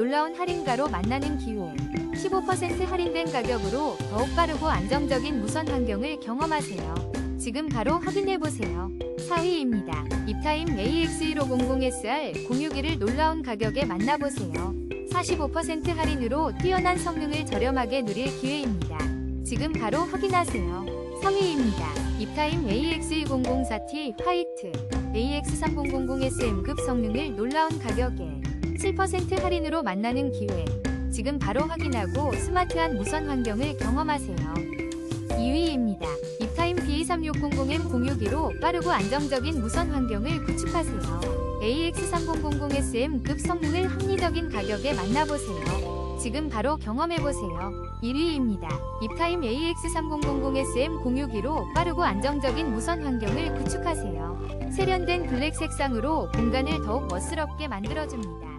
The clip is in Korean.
놀라운 할인가로 만나는 기회 15% 할인된 가격으로 더욱 빠르고 안정적인 무선 환경을 경험하세요. 지금 바로 확인해 보세요. 4위입니다. 입타임 AX1500SR 061을 놀라운 가격에 만나보세요. 45% 할인으로 뛰어난 성능을 저렴하게 누릴 기회입니다. 지금 바로 확인하세요. 3위입니다. 입타임 AX2004T 화이트 AX3000SM급 성능을 놀라운 가격에 7% 할인으로 만나는 기회. 지금 바로 확인하고 스마트한 무선 환경을 경험하세요. 2위입니다. 입타임 B3600M061로 빠르고 안정적인 무선 환경을 구축하세요. AX3000SM 급 성능을 합리적인 가격에 만나보세요. 지금 바로 경험해보세요. 1위입니다. 입타임 AX3000SM061로 빠르고 안정적인 무선 환경을 구축하세요. 세련된 블랙 색상으로 공간을 더욱 멋스럽게 만들어줍니다.